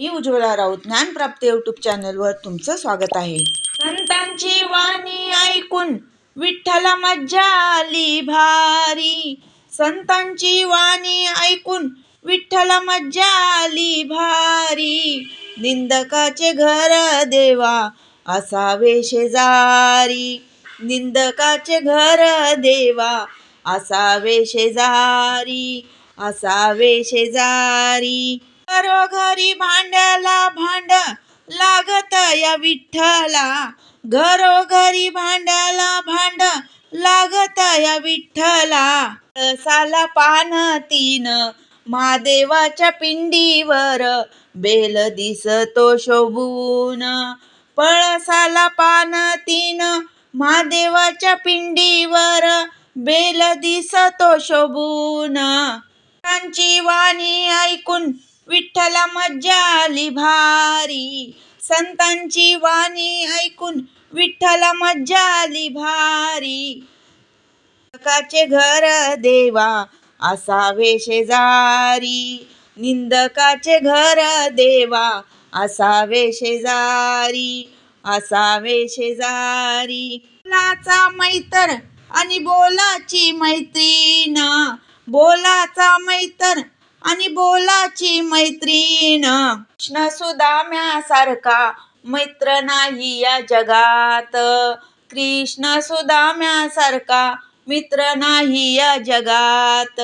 मी उज्ज्वला राऊत ज्ञानप्राप्त यूट्यूब चॅनलवर तुमचं स्वागत आहे. संतांची वाणी ऐकून विठ्ठला मज्जा आली भारी. संतांची वाणी ऐकून विठ्ठला मज्जा आली भारी. निंदकाचे घर देवा असावे शेजारी. निंदकाचे घर देवा असावे शेजारी असावे शेजारी. घरोघरी भांड्याला भांड लागत या विठ्ठला. घरोघरी भांड्याला भांड लागत या विठ्ठला. साला पान तीन महादेवाच्या पिंडीवर बेल दिसतो शोभून. पळसाला पान तीन महादेवाच्या पिंडीवर बेल दिसतो शोभून. त्यांची वाणी ऐकून विठ्ठला मज्जा आली भारी. संतांची वाणी ऐकून विठ्ठला मज्जा आली भारी. निंदकाचे घर देवा असावे शेजारी. निंदकाचे घर देवा असावे शेजारी. असावे शेजारी. बोलाचा मैतर आणि बोलाची मैत्रीण. बोलाचा मैतर आणि बोलाची मैत्रीण. कृष्ण सुदाम्यासारखा मैत्र नाही या जगात. कृष्ण सुदाम्यासारखा मित्र नाही या जगात.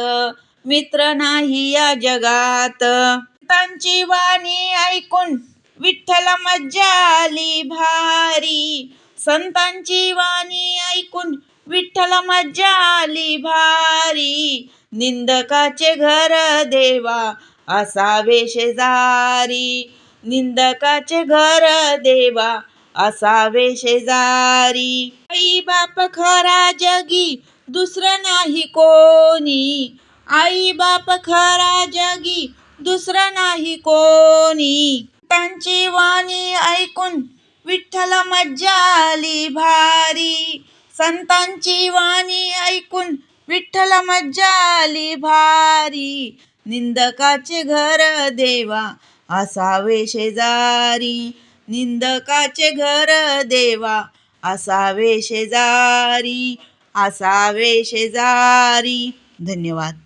मित्र नाही या जगात. संतांची वाणी ऐकून विठ्ठला मज्जा आली भारी. संतांची वाणी ऐकून विठ्ठल मज्जा आली भारी. निंदकाचे घर देवा असावे शेजारी निंदकाचे घर देवा असावे शेजारी आई बाप खरा जगी दुसरं नाही कोणी. आई बाप खरा जगी दुसरं नाही कोणी. त्यांची वाणी ऐकून विठ्ठल मज्जा आली भारी. संतांची वाणी ऐकून विठ्ठल मज्जा आली भारी निंदकाचे घर देवा असावे शेजारी. निंदकाचे घर देवा असावे शेजारी असावे शेजारी. धन्यवाद.